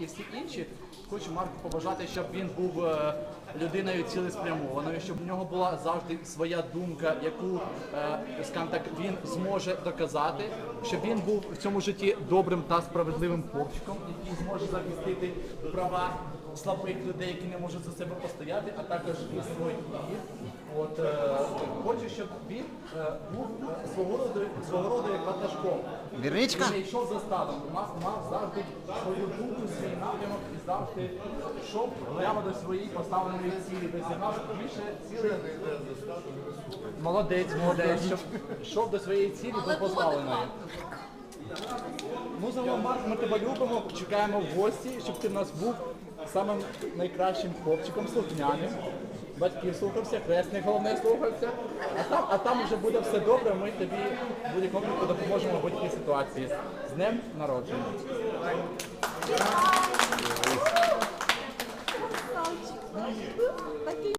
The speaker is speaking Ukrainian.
і всі інші. Хочу Марку побажати, щоб він був е, людиною цілеспрямованою, щоб в нього була завжди своя думка, яку, е, так, він зможе доказати, щоб він був в цьому житті добрим та справедливим хлопчиком, який зможе захистити права слабих людей, які не можуть за себе постояти, а також і свої. От е, хочу, щоб він е, був е, свого роду свого роду як ватажком. Вірничка? Він не йшов за стадом, мав, мав завжди свою думку, свій напрямок і завжди йшов прямо до своєї поставленої цілі, досягав більше цілей. Молодець, молодець, щоб йшов до своєї цілі до поставленої. Ну, загалом, Марк, ми тебе любимо, чекаємо в гості, щоб ти в нас був самим найкращим хлопчиком, слухняним. Батьків слухався, хресних головне слухався. А там, а там вже буде все добре, ми тобі будь-якому допоможемо в будь-якій ситуації. З днем народження.